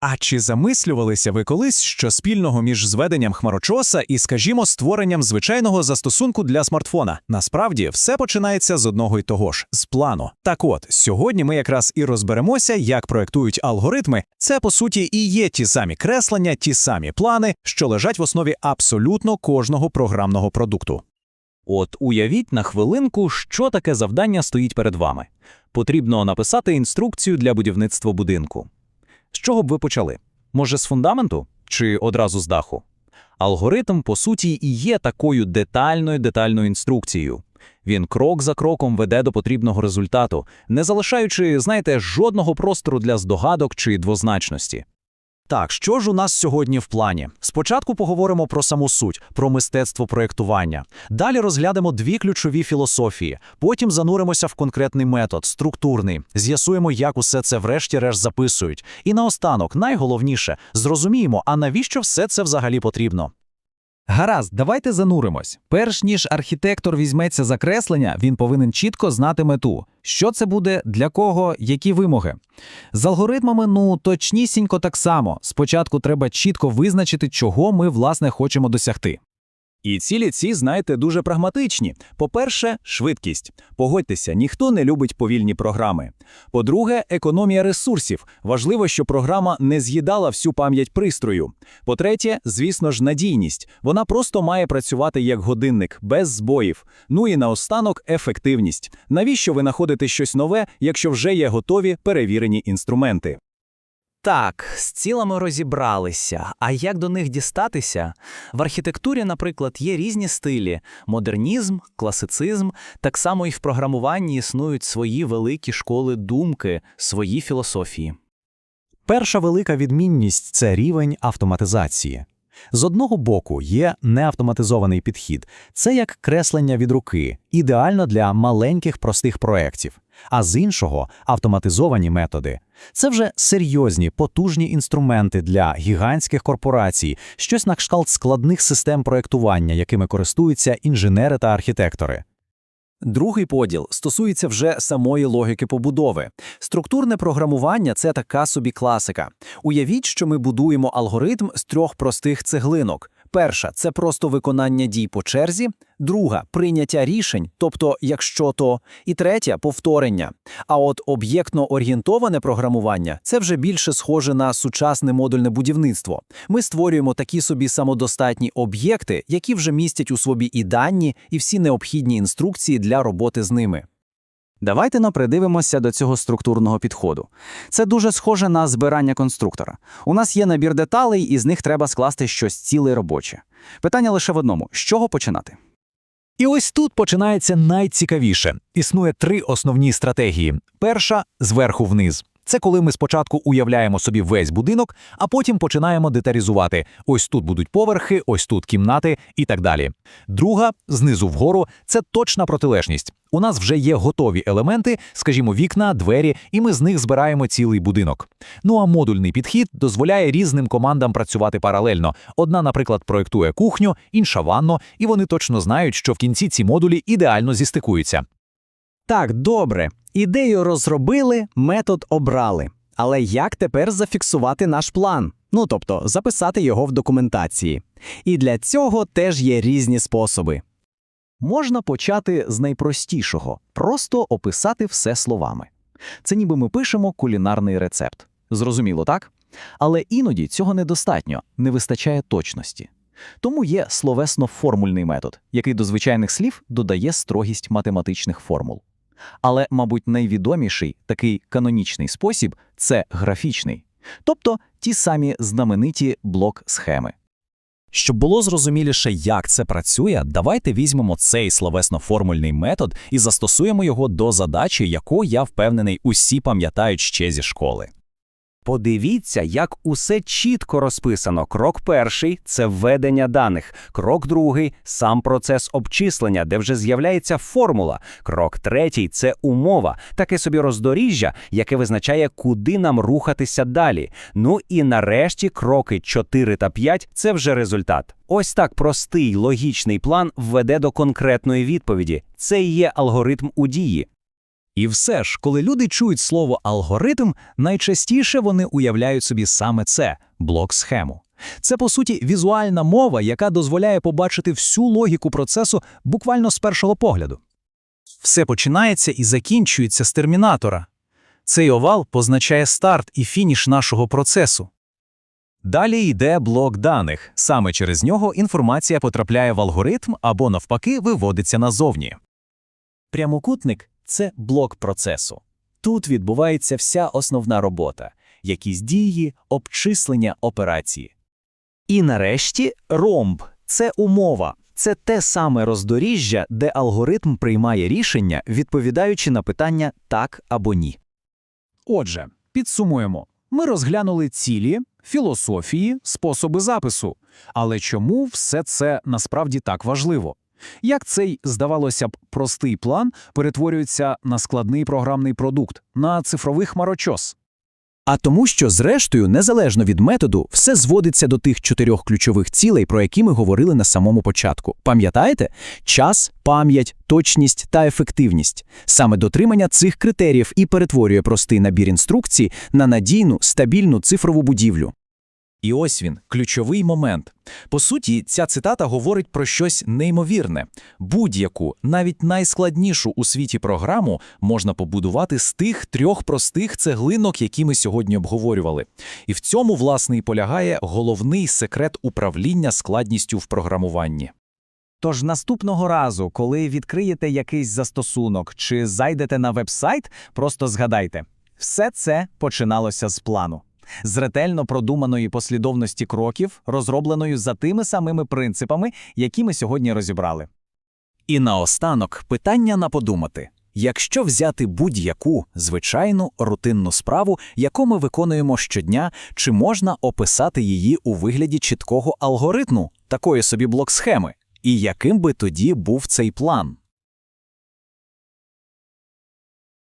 А чи замислювалися ви колись, що спільного між зведенням хмарочоса і, скажімо, створенням звичайного застосунку для смартфона? Насправді все починається з одного й того ж з плану. Так от сьогодні ми якраз і розберемося, як проектують алгоритми. Це по суті і є ті самі креслення, ті самі плани, що лежать в основі абсолютно кожного програмного продукту. От уявіть на хвилинку, що таке завдання стоїть перед вами. Потрібно написати інструкцію для будівництва будинку. З чого б ви почали? Може, з фундаменту чи одразу з даху? Алгоритм, по суті, і є такою детальною детальною інструкцією. Він крок за кроком веде до потрібного результату, не залишаючи, знаєте, жодного простору для здогадок чи двозначності. Так, що ж у нас сьогодні в плані? Спочатку поговоримо про саму суть, про мистецтво проєктування. Далі розглянемо дві ключові філософії. Потім зануримося в конкретний метод, структурний, з'ясуємо, як усе це врешті-решт записують. І наостанок, найголовніше, зрозуміємо, а навіщо все це взагалі потрібно. Гаразд, давайте зануримось. Перш ніж архітектор візьметься за креслення, він повинен чітко знати мету. Що це буде, для кого, які вимоги. З алгоритмами, ну, точнісінько так само. Спочатку треба чітко визначити, чого ми, власне, хочемо досягти. І цілі ці, знаєте, дуже прагматичні. По-перше, швидкість. Погодьтеся, ніхто не любить повільні програми. По-друге, економія ресурсів. Важливо, щоб програма не з'їдала всю пам'ять пристрою. По-третє, звісно ж, надійність. Вона просто має працювати як годинник, без збоїв. Ну і наостанок ефективність. Навіщо ви знаходите щось нове, якщо вже є готові перевірені інструменти? Так, з цілами розібралися. А як до них дістатися? В архітектурі, наприклад, є різні стилі: модернізм, класицизм. Так само і в програмуванні існують свої великі школи думки, свої філософії. Перша велика відмінність це рівень автоматизації. З одного боку є неавтоматизований підхід, це як креслення від руки, ідеально для маленьких простих проєктів. А з іншого автоматизовані методи. Це вже серйозні, потужні інструменти для гігантських корпорацій, щось на кшталт складних систем проєктування, якими користуються інженери та архітектори. Другий поділ стосується вже самої логіки побудови. Структурне програмування це така собі класика. Уявіть, що ми будуємо алгоритм з трьох простих цеглинок. Перша це просто виконання дій по черзі, друга прийняття рішень, тобто якщо то, і третя повторення. А от об'єктно орієнтоване програмування це вже більше схоже на сучасне модульне будівництво. Ми створюємо такі собі самодостатні об'єкти, які вже містять у собі і дані, і всі необхідні інструкції для роботи з ними. Давайте но придивимося до цього структурного підходу. Це дуже схоже на збирання конструктора. У нас є набір деталей, і з них треба скласти щось ціле робоче. Питання лише в одному: з чого починати? І ось тут починається найцікавіше. Існує три основні стратегії. Перша зверху вниз. Це коли ми спочатку уявляємо собі весь будинок, а потім починаємо деталізувати. Ось тут будуть поверхи, ось тут кімнати і так далі. Друга знизу вгору це точна протилежність. У нас вже є готові елементи, скажімо, вікна, двері, і ми з них збираємо цілий будинок. Ну а модульний підхід дозволяє різним командам працювати паралельно. Одна, наприклад, проєктує кухню, інша ванну, і вони точно знають, що в кінці ці модулі ідеально зістикуються. Так, добре. Ідею розробили, метод обрали. Але як тепер зафіксувати наш план? Ну тобто записати його в документації. І для цього теж є різні способи. Можна почати з найпростішого просто описати все словами. Це ніби ми пишемо кулінарний рецепт. Зрозуміло, так? Але іноді цього недостатньо, не вистачає точності. Тому є словесно-формульний метод, який до звичайних слів додає строгість математичних формул. Але, мабуть, найвідоміший такий канонічний спосіб це графічний, тобто ті самі знамениті блок-схеми. Щоб було зрозуміліше, як це працює, давайте візьмемо цей словесно-формульний метод і застосуємо його до задачі, яку я впевнений, усі пам'ятають ще зі школи. Подивіться, як усе чітко розписано. Крок перший це введення даних. Крок другий сам процес обчислення, де вже з'являється формула. Крок третій це умова, таке собі роздоріжжя, яке визначає, куди нам рухатися далі. Ну і нарешті кроки 4 та 5 – це вже результат. Ось так простий логічний план введе до конкретної відповіді. Це і є алгоритм у дії. І все ж, коли люди чують слово алгоритм, найчастіше вони уявляють собі саме це блок-схему. Це, по суті, візуальна мова, яка дозволяє побачити всю логіку процесу буквально з першого погляду. Все починається і закінчується з термінатора. Цей овал позначає старт і фініш нашого процесу. Далі йде блок даних. Саме через нього інформація потрапляє в алгоритм або, навпаки, виводиться назовні. Прямокутник це блок процесу. Тут відбувається вся основна робота, якісь дії, обчислення операції. І нарешті ромб це умова. Це те саме роздоріжжя, де алгоритм приймає рішення, відповідаючи на питання так або ні. Отже, підсумуємо. Ми розглянули цілі, філософії, способи запису. Але чому все це насправді так важливо? Як цей, здавалося б, простий план перетворюється на складний програмний продукт, на цифровий хмарочос? А тому, що, зрештою, незалежно від методу, все зводиться до тих чотирьох ключових цілей, про які ми говорили на самому початку. Пам'ятаєте? Час, пам'ять, точність та ефективність. Саме дотримання цих критеріїв і перетворює простий набір інструкцій на надійну, стабільну цифрову будівлю. І ось він, ключовий момент. По суті, ця цитата говорить про щось неймовірне. Будь-яку, навіть найскладнішу у світі програму можна побудувати з тих трьох простих цеглинок, які ми сьогодні обговорювали. І в цьому, власне, і полягає головний секрет управління складністю в програмуванні. Тож наступного разу, коли відкриєте якийсь застосунок чи зайдете на веб-сайт, просто згадайте, все це починалося з плану. З ретельно продуманої послідовності кроків, розробленою за тими самими принципами, які ми сьогодні розібрали. І наостанок питання на подумати. Якщо взяти будь-яку звичайну рутинну справу, яку ми виконуємо щодня, чи можна описати її у вигляді чіткого алгоритму, такої собі блок-схеми? І яким би тоді був цей план?